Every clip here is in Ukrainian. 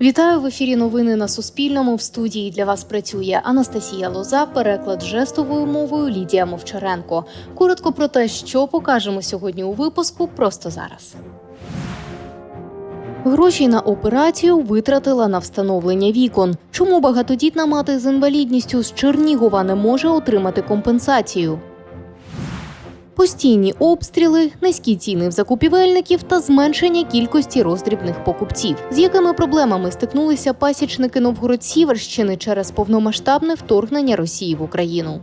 Вітаю в ефірі. Новини на Суспільному. В студії для вас працює Анастасія Лоза. Переклад жестовою мовою Лідія Мовчаренко. Коротко про те, що покажемо сьогодні у випуску, просто зараз. Гроші на операцію витратила на встановлення вікон. Чому багатодітна мати з інвалідністю з Чернігова не може отримати компенсацію? Постійні обстріли, низькі ціни в закупівельників та зменшення кількості роздрібних покупців. З якими проблемами стикнулися пасічники Новгород-Сіверщини через повномасштабне вторгнення Росії в Україну?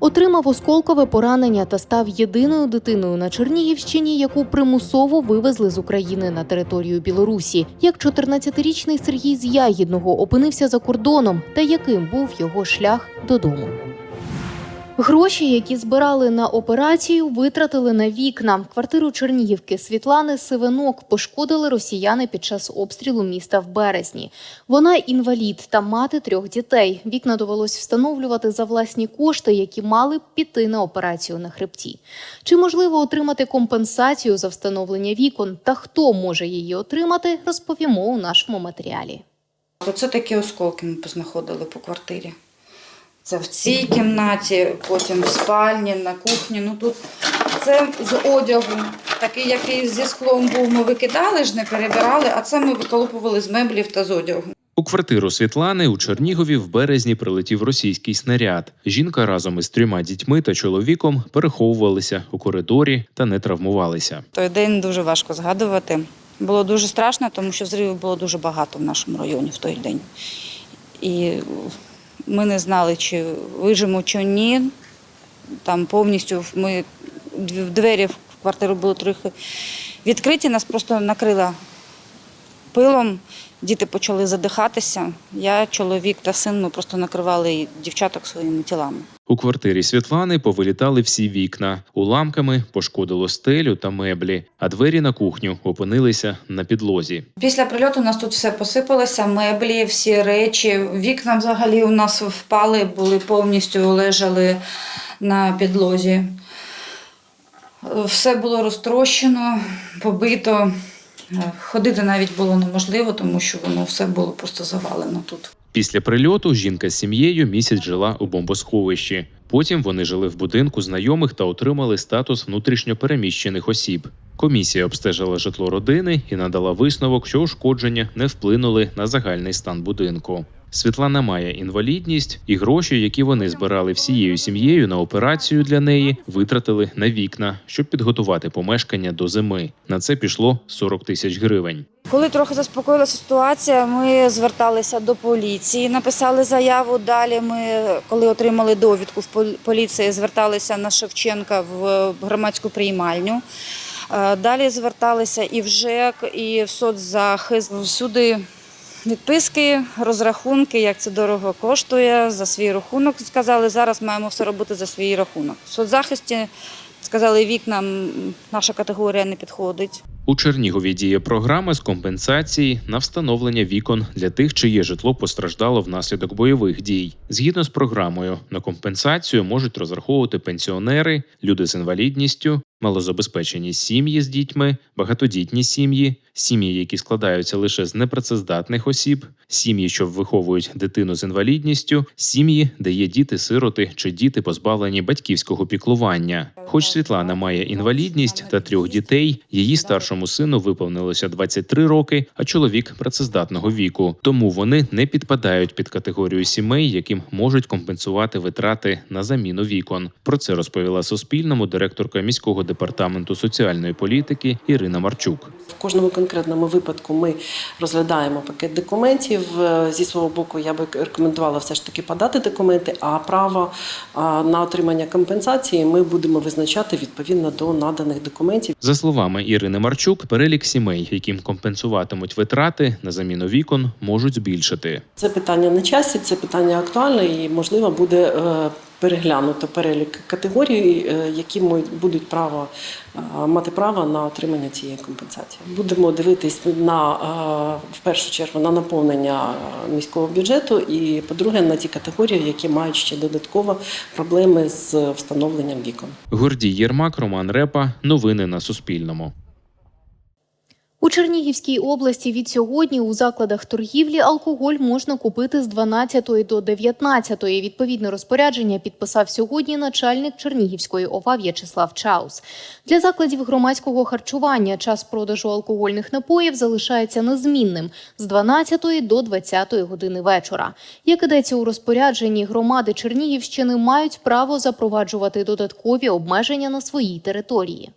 Отримав осколкове поранення та став єдиною дитиною на Чернігівщині, яку примусово вивезли з України на територію Білорусі. Як 14-річний Сергій з Ягідного опинився за кордоном, та яким був його шлях додому. Гроші, які збирали на операцію, витратили на вікна. Квартиру Чернігівки Світлани Сивенок пошкодили росіяни під час обстрілу міста в березні. Вона інвалід та мати трьох дітей. Вікна довелось встановлювати за власні кошти, які мали б піти на операцію на хребті. Чи можливо отримати компенсацію за встановлення вікон та хто може її отримати, розповімо у нашому матеріалі. Оце такі осколки ми познаходили по квартирі. Це в цій кімнаті, потім в спальні, на кухні. Ну тут це з одягу. Такий, який зі склом був, ми викидали ж, не перебирали, а це ми виколупували з меблів та з одягу. У квартиру Світлани у Чернігові в березні прилетів російський снаряд. Жінка разом із трьома дітьми та чоловіком переховувалися у коридорі та не травмувалися. Той день дуже важко згадувати. Було дуже страшно, тому що зривів було дуже багато в нашому районі в той день. І ми не знали, чи вижимо, чи ні. Там повністю ми двері в квартиру були трохи відкриті, нас просто накрило пилом. Діти почали задихатися. Я, чоловік та син, ми просто накривали дівчаток своїми тілами. У квартирі Світлани повилітали всі вікна. Уламками пошкодило стелю та меблі, а двері на кухню опинилися на підлозі. Після прильоту у нас тут все посипалося, меблі, всі речі. Вікна взагалі у нас впали, були повністю лежали на підлозі. Все було розтрощено, побито. Ходити навіть було неможливо, тому що воно все було просто завалено тут. Після прильоту жінка з сім'єю місяць жила у бомбосховищі. Потім вони жили в будинку знайомих та отримали статус внутрішньопереміщених осіб. Комісія обстежила житло родини і надала висновок, що ушкодження не вплинули на загальний стан будинку. Світлана має інвалідність, і гроші, які вони збирали всією сім'єю на операцію для неї, витратили на вікна, щоб підготувати помешкання до зими. На це пішло 40 тисяч гривень. Коли трохи заспокоїлася ситуація, ми зверталися до поліції, написали заяву. Далі ми, коли отримали довідку в пол- поліції, зверталися на Шевченка в громадську приймальню. Е, Далі зверталися і в ЖЕК, і в соцзахист. Всюди відписки, розрахунки, як це дорого коштує за свій рахунок. Сказали, зараз маємо все робити за свій рахунок. В соцзахисті сказали, вікнам наша категорія не підходить. У Чернігові діє програма з компенсації на встановлення вікон для тих, чиє житло постраждало внаслідок бойових дій. Згідно з програмою, на компенсацію можуть розраховувати пенсіонери, люди з інвалідністю, малозабезпечені сім'ї з дітьми, багатодітні сім'ї, сім'ї, які складаються лише з непрацездатних осіб, сім'ї, що виховують дитину з інвалідністю, сім'ї, де є діти-сироти чи діти, позбавлені батьківського піклування. Хоч Світлана має інвалідність та трьох дітей, її старшому сину виповнилося 23 роки, а чоловік працездатного віку. Тому вони не підпадають під категорію сімей, яким можуть компенсувати витрати на заміну вікон. Про це розповіла Суспільному директорка міського департаменту соціальної політики Ірина Марчук. В кожному конкретному випадку ми розглядаємо пакет документів. Е, Зі свого боку, я би рекомендувала все ж таки подати документи, а право на отримання компенсації ми будемо визначати відповідно до наданих документів. За словами Ірини Марчук, перелік сімей, яким компенсуватимуть витрати на заміну вікон, можуть збільшити. Це питання на часі, це питання актуальне і можливо буде е, переглянуто перелік категорій, е, які будуть право е, мати право на отримання цієї компенсації. Будемо дивитись на в першу чергу на наповнення міського бюджету, і по-друге, на ті категорії, які мають ще додатково проблеми з встановленням вікон. Гордій Єрмак, Роман Репа. Новини на Суспільному. У Чернігівській області від сьогодні у закладах торгівлі алкоголь можна купити з 12 до 19. Відповідне розпорядження підписав сьогодні начальник Чернігівської ОВА В'ячеслав Чаус. Для закладів громадського харчування час продажу алкогольних напоїв залишається незмінним з 12 до 20 години вечора. Як ідеться у розпорядженні, громади Чернігівщини мають право запроваджувати додаткові обмеження на своїй території.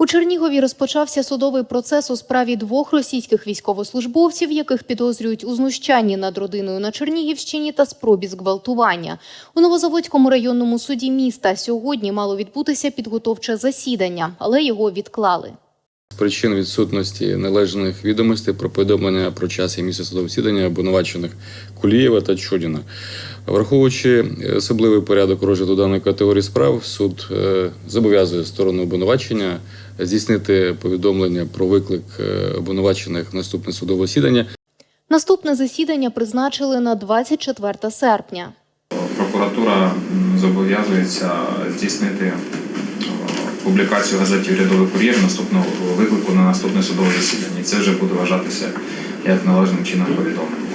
У Чернігові розпочався судовий процес у справі двох російських військовослужбовців, яких підозрюють у знущанні над родиною на Чернігівщині та спробі зґвалтування. У Новозаводському районному суді міста сьогодні мало відбутися підготовче засідання, але його відклали. З причин відсутності належних відомостей про повідомлення про час і місце судового засідання обвинувачених Кулієва та Чудіна. Враховуючи особливий порядок розгляду даної категорії справ, суд е, зобов'язує сторону обвинувачення здійснити повідомлення про виклик е, обвинувачених в наступне судове засідання Наступне засідання призначили на 24 серпня. Прокуратура зобов'язується здійснити е, публікацію газеті «Урядовий кур'єр» наступного виклику на наступне судове засідання. І це вже буде вважатися як належним чином повідомлення.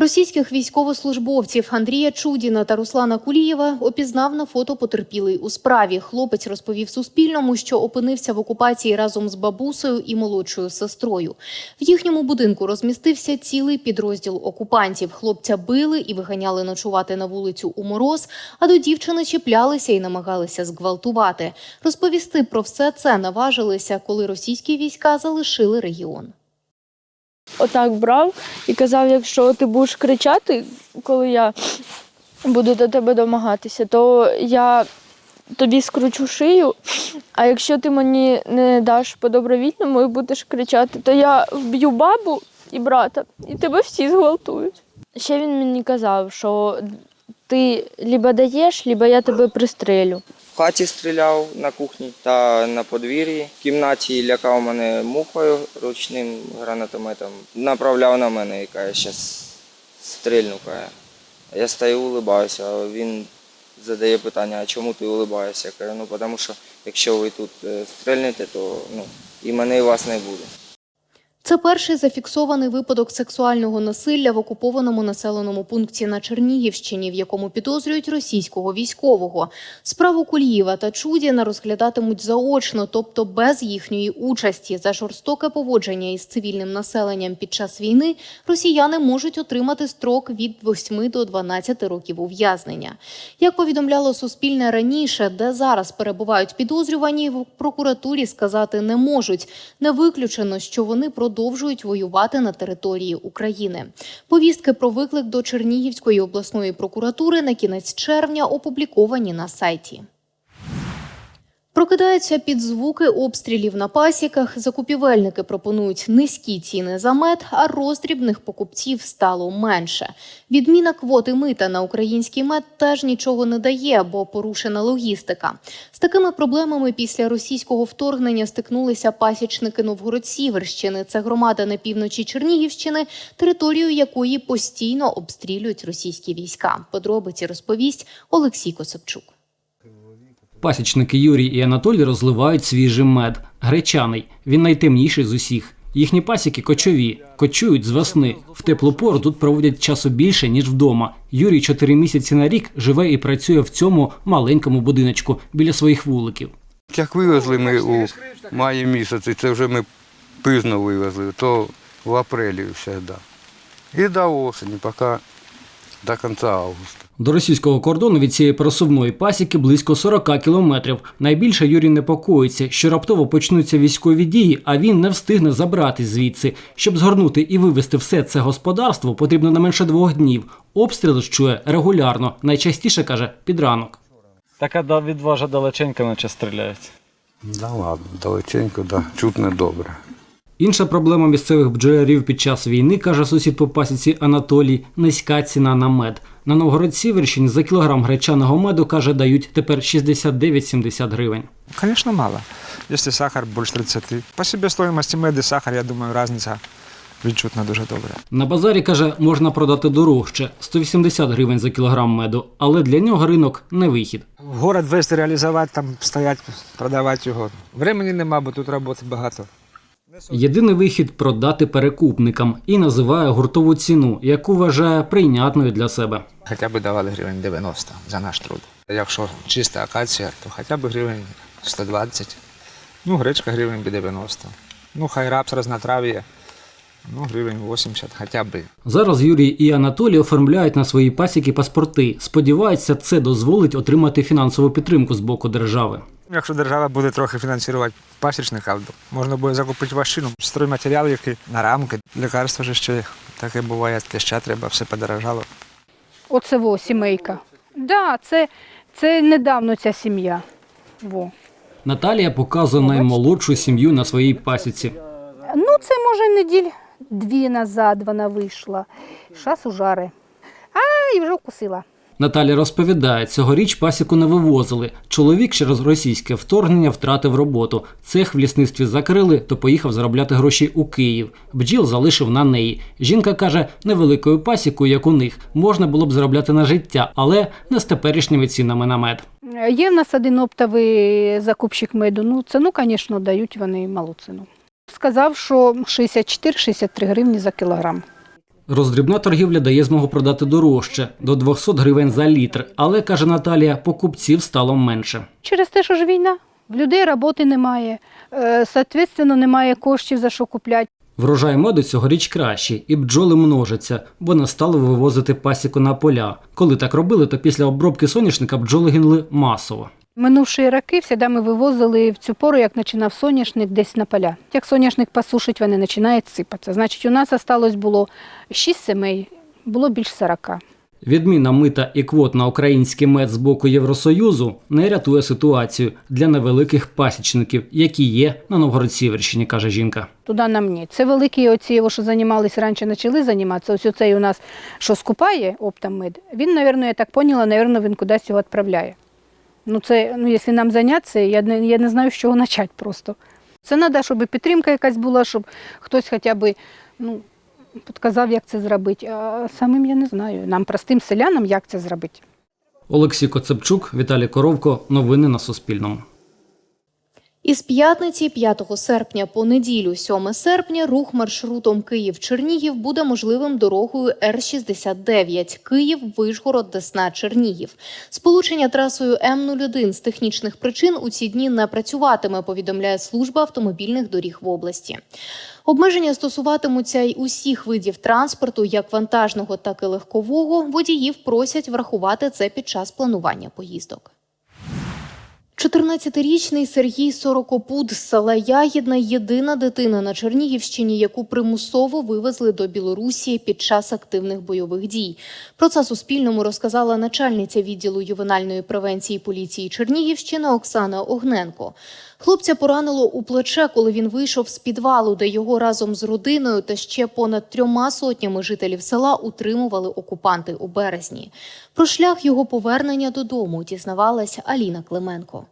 Російських військовослужбовців Андрія Чудіна та Руслана Кулієва опізнав на фото потерпілий у справі. Хлопець розповів Суспільному, що опинився в окупації разом з бабусею і молодшою сестрою. В їхньому будинку розмістився цілий підрозділ окупантів. Хлопця били і виганяли ночувати на вулицю у мороз, а до дівчини чіплялися і намагалися зґвалтувати. Розповісти про все це наважилися, коли російські війська залишили регіон. Отак брав і казав, якщо ти будеш кричати, коли я буду до тебе домагатися, то я тобі скручу шию, а якщо ти мені не даш по-добровільному і будеш кричати, то я вб'ю бабу і брата, і тебе всі зґвалтують. Ще він мені казав, що ти либо даєш, либо я тебе пристрелю. В хаті стріляв на кухні та на подвір'ї. В кімнаті лякав мене мухою ручним гранатометом. Направляв на мене, яка я зараз стрільну. каже. Я стою, улибаюся, а він задає питання, а чому ти улибаєшся? Я кажу, ну тому що якщо ви тут е, стрельнете, то ну, і мене, і вас не буде. Це перший зафіксований випадок сексуального насилля в окупованому населеному пункті на Чернігівщині, в якому підозрюють російського військового. Справу Кулієва та Чудіна розглядатимуть заочно, тобто без їхньої участі. За жорстоке поводження із цивільним населенням під час війни росіяни можуть отримати строк від 8 до 12 років ув'язнення. Як повідомляло Суспільне раніше, де зараз перебувають підозрювані, в прокуратурі сказати не можуть. Не виключено, що вони продовжують воювати на території України. Повістки про виклик до Чернігівської обласної прокуратури на кінець червня опубліковані на сайті. Прокидаються під звуки обстрілів на пасіках. Закупівельники пропонують низькі ціни за мед, а роздрібних покупців стало менше. Відміна квоти мита на український мед теж нічого не дає, бо порушена логістика. З такими проблемами після російського вторгнення стикнулися пасічники Новгород-Сіверщини. Це громада на півночі Чернігівщини, територію якої постійно обстрілюють російські війська. Подробиці розповість Олексій Косапчук. Пасічники Юрій і Анатолій розливають свіжий мед, гречаний. Він найтемніший з усіх. Їхні пасіки кочові, кочують з весни. В теплу пору тут проводять часу більше, ніж вдома. Юрій чотири місяці на рік живе і працює в цьому маленькому будиночку біля своїх вуликів. Як вивезли ми у маї місяці, це вже ми пізно вивезли, то в апрелі завжди. І до осені, поки до кінця августа. До російського кордону від цієї пересувної пасіки близько 40 кілометрів. Найбільше Юрій непокоїться, що раптово почнуться військові дії, а він не встигне забрати звідси. Щоб згорнути і вивезти все це господарство, потрібно не менше двох днів. Обстріли ж чує регулярно, найчастіше каже під ранок. Така да, від вас же далеченько наче стріляють. Да ладно, далеченько, да, чутно добре. Інша проблема місцевих бджолярів під час війни, каже сусід по пасіці Анатолій, низька ціна на мед. На Новгород-Сіверщині за кілограм гречаного меду, каже, дають тепер 69-70 гривень. Конечно, мало. Если сахар больше 30. По себестоимости меда и сахар, я думаю, разница відчутно дуже добре. На базарі каже, можна продати дорожче 180 гривень за кілограм меду, але для нього ринок не вихід. В город весь реалізувати, там стоять, продавати його. Времени нема, бо тут роботи багато. Єдиний вихід продати перекупникам і називає гуртову ціну, яку вважає прийнятною для себе. Хоча б давали гривень 90 за наш труд. Якщо чиста акація, то хоча б гривень 120. Ну, гречка гривень би 90. Ну, хай рапс разнотрав'я, ну, гривень 80 хоча б. Зараз Юрій і Анатолій оформляють на свої пасіки паспорти. Сподіваються, це дозволить отримати фінансову підтримку з боку держави. Якщо держава буде трохи фінансувати пасічників, можна буде закупити машину, стройматеріали, які на рамки, лікарства ж ще таке буває, кліща треба, все подорожало. Оце во, сімейка. Да, це, це недавно ця сім'я. Во. Наталія показує наймолодшу сім'ю на своїй пасіці. Ну, це може неділь дві назад вона вийшла. Шас у жари. А, і вже вкусила. Наталя розповідає, цьогоріч пасіку не вивозили. Чоловік через російське вторгнення втратив роботу. Цех в лісництві закрили, то поїхав заробляти гроші у Київ. Бджіл залишив на неї. Жінка каже, невеликою пасікою, як у них, можна було б заробляти на життя, але не з теперішніми цінами на мед. Є в нас один оптовий закупщик меду. Ну, ціну, звісно, дають вони малу ціну. Сказав, що 64-63 гривні за кілограм. Роздрібна торгівля дає змогу продати дорожче до 200 гривень за літр, але каже Наталія, покупців стало менше. Через те, що ж війна, в людей роботи немає, е, соответственно, немає коштів за що купляти. Врожай меду цьогоріч кращий, і бджоли множаться, бо не стали вивозити пасіку на поля. Коли так робили, то після обробки соняшника бджоли гинули масово. Минувші роки завжди ми вивозили в цю пору, як починав соняшник, десь на поля. Як соняшник посушить, вони починають сипатися. Значить, у нас залишилось було 6 сімей, було більш 40. Відміна мита і квот на український мед з боку Євросоюзу не рятує ситуацію для невеликих пасічників, які є на Новгород-Сіверщині, каже жінка. Туди нам ні. Це великі оці, що займалися раніше, почали займатися. Ось оцей у нас, що скупає оптом мед, він, мабуть, я так поняла, мабуть, він кудись його відправляє. Ну, це, ну, якщо нам зайнятися, я не, я не знаю, з чого почати просто. Це треба, щоб підтримка якась була, щоб хтось хоча б ну, підказав, як це зробити. А самим я не знаю. Нам, простим селянам, як це зробити. Олексій Коцепчук, Віталій Коровко. Новини на Суспільному. Із п'ятниці 5 серпня по неділю 7 серпня рух маршрутом Київ-Чернігів буде можливим дорогою Р-69 Київ-Вишгород-Десна-Чернігів. Сполучення трасою М-01 з технічних причин у ці дні не працюватиме, повідомляє служба автомобільних доріг в області. Обмеження стосуватимуться й усіх видів транспорту, як вантажного, так і легкового. Водіїв просять врахувати це під час планування поїздок. 14-річний Сергій Сорокопуд з села Ягідна єдина дитина на Чернігівщині, яку примусово вивезли до Білорусі під час активних бойових дій. Про це Суспільному розказала начальниця відділу ювенальної превенції поліції Чернігівщини Оксана Огненко. Хлопця поранило у плече, коли він вийшов з підвалу, де його разом з родиною та ще понад трьома сотнями жителів села утримували окупанти у березні. Про шлях його повернення додому дізнавалася Аліна Клименко.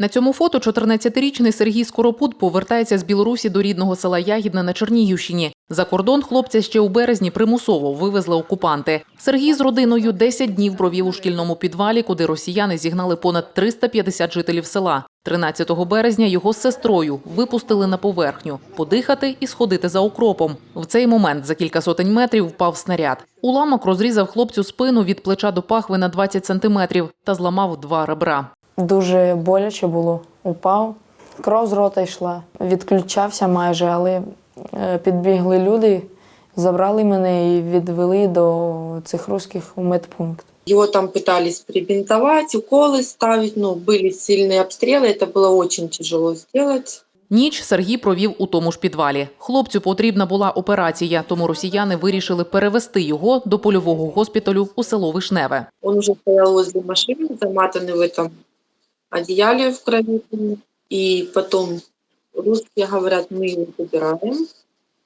На цьому фото 14-річний Сергій Скоропуд повертається з Білорусі до рідного села Ягідне на Чернігівщині. За кордон хлопця ще у березні примусово вивезли окупанти. Сергій з родиною 10 днів провів у шкільному підвалі, куди росіяни зігнали понад 350 жителів села. 13 березня його з сестрою випустили на поверхню подихати і сходити за окропом. В цей момент за кілька сотень метрів впав снаряд. Уламок розрізав хлопцю спину від плеча до пахви на 20 сантиметрів та зламав два ребра. Дуже боляче було. Упав, кров з рота йшла. Відключався майже, але е, підбігли люди, забрали мене і відвели до цих русських у медпункт. Его там пытались прибинтовать, уколы ставить, но были сильные обстрелы, это было очень тяжело сделать. Ніч Сергій провів у тому ж підвалі. Хлопцю потрібна була операція, тому росіяни вирішили перевести його до польового госпіталю у село Вишневе. Он уже стоял возле машины, заматанный в этом одеяле в крови. И потом русские говорят, мы его забираем.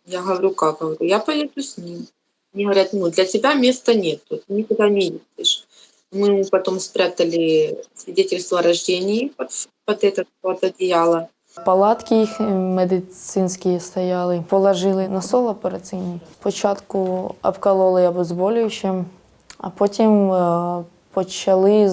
Я говорю, как? Говорю, я поеду с ним. Мне говорят, ну, для тебя места нет, тут никуда не едешь. Мы ему потом спрятали свидетельство о рождении под, под это под одеяло. Палатки їх медицинські стояли, положили на стол операційний. Спочатку обкололи обезболюючим, а потім е, почали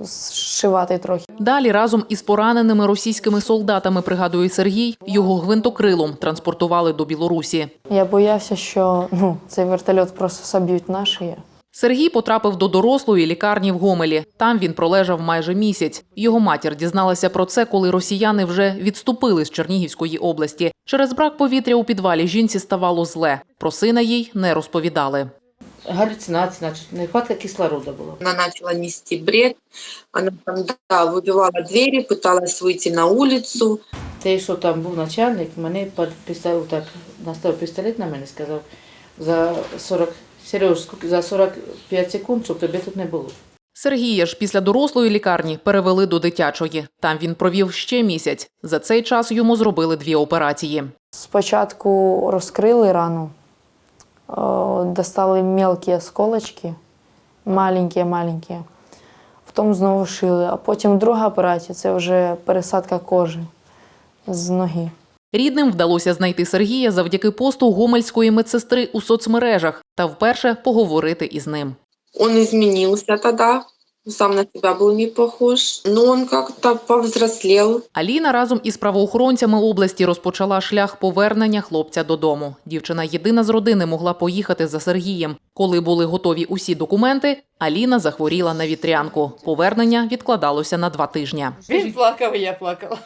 зшивати трохи. Далі разом із пораненими російськими солдатами, пригадує Сергій, його гвинтокрилом транспортували до Білорусі. Я боявся, що ну, цей вертольот просто соб'ють наші. Сергій потрапив до дорослої лікарні в Гомелі. Там він пролежав майже місяць. Його матір дізналася про це, коли росіяни вже відступили з Чернігівської області. Через брак повітря у підвалі жінці ставало зле. Про сина їй не розповідали Галюцинація, значить, нехватка кислорода була. Она начала нести бред. Она там, да, выбивала двери, пыталась выйти на улицу. Той, що там був начальник, мене підставив так, наставив пістолет на мене, сказав, за 40, Сереж, скільки- за 45 секунд, щоб тебе тут не було. Сергія ж після дорослої лікарні перевели до дитячої. Там він провів ще місяць. За цей час йому зробили дві операції. Спочатку розкрили рану, о, достали мелкі осколочки, маленькі-маленькі. Потім знову шили. А потім друга операція це вже пересадка кожи з ноги. Рідним вдалося знайти Сергія завдяки посту гомельської медсестри у соцмережах та вперше поговорити із ним. Он змінився тогда, сам на себя был не похож, но он как-то повзрослел. Аліна разом із правоохоронцями області розпочала шлях повернення хлопця додому. Дівчина єдина з родини могла поїхати за Сергієм. Коли були готові усі документи, Аліна захворіла на вітрянку. Повернення відкладалося на два тижні. Він плакав, і я плакала.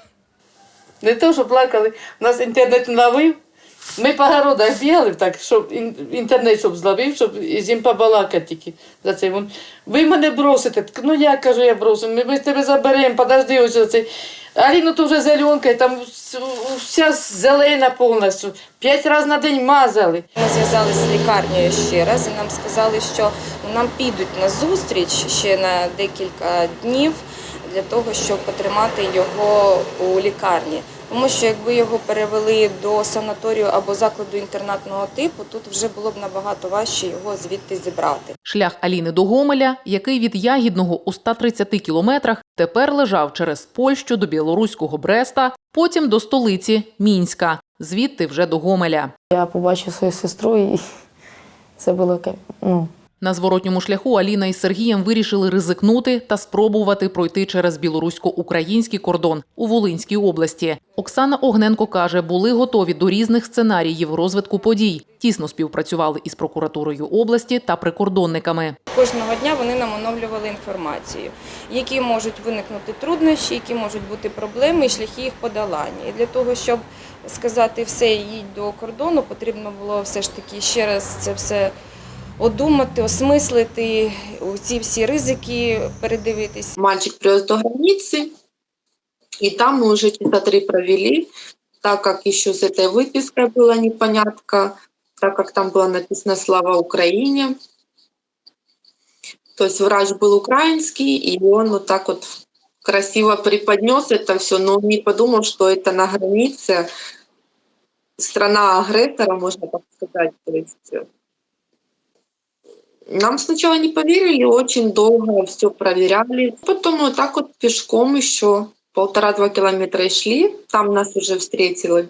Не то, що плакали, нас інтернет ловив. Ми по городах бігали, так, щоб інтернет щоб зловив, щоб з ним побалакати тільки за це. Він, ви мене бросите. Ну я кажу, я брошу, ми, ми тебе заберемо, подожди ось оцей. Аліну то вже зеленка, там вся зелена повністю. П'ять разів на день мазали. Ми зв'язалися з лікарнею ще раз і нам сказали, що нам підуть на зустріч ще на декілька днів для того, щоб потримати його у лікарні. Тому що якби його перевели до санаторію або закладу інтернатного типу, тут вже було б набагато важче його звідти зібрати. Шлях Аліни до Гомеля, який від Ягідного у 130 кілометрах, тепер лежав через Польщу до білоруського Бреста, потім до столиці Мінська, звідти вже до Гомеля. Я побачив свою сестру і це було ну, На зворотньому шляху Аліна із Сергієм вирішили ризикнути та спробувати пройти через білорусько-український кордон у Волинській області. Оксана Огненко каже, були готові до різних сценаріїв розвитку подій. Тісно співпрацювали із прокуратурою області та прикордонниками. Кожного дня вони нам оновлювали інформацію, які можуть виникнути труднощі, які можуть бути проблеми і шляхи їх подолання. І для того, щоб сказати все, їдь до кордону, потрібно було все ж таки ще раз це все одумати, осмислити, ці всі ризики передивитись. Мальчик привез до границы, и там мы уже часа три провели, так как еще с этой выпиской была непонятка, так как там было написано «Слава Украине». То есть врач был украинский, и он вот так вот красиво преподнес это все, но он не подумал, что это на границе страна агрессора, можно так сказать. То есть э, нам сначала не поверили, очень долго все проверяли. Потом вот так вот пешком еще полтора-два километра и шли. Там нас уже встретила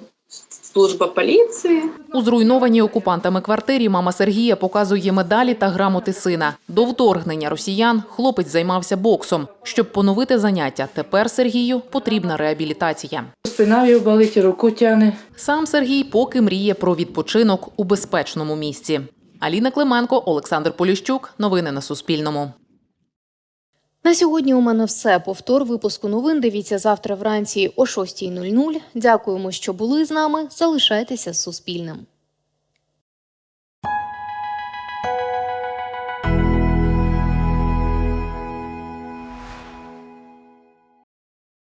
служба полиции. У зруйнованій окупантами квартирі мама Сергія показує медалі та грамоти сина. До вторгнення росіян хлопець займався боксом. Щоб поновити заняття, тепер Сергію потрібна реабілітація. Спина його болить, руку тягне. Сам Сергій поки мріє про відпочинок у безпечному місці. Аліна Клименко, Олександр Поліщук. Новини на Суспільному. На сьогодні у мене все. Повтор випуску новин дивіться завтра вранці о 6.00. Дякуємо, що були з нами. Залишайтеся з Суспільним.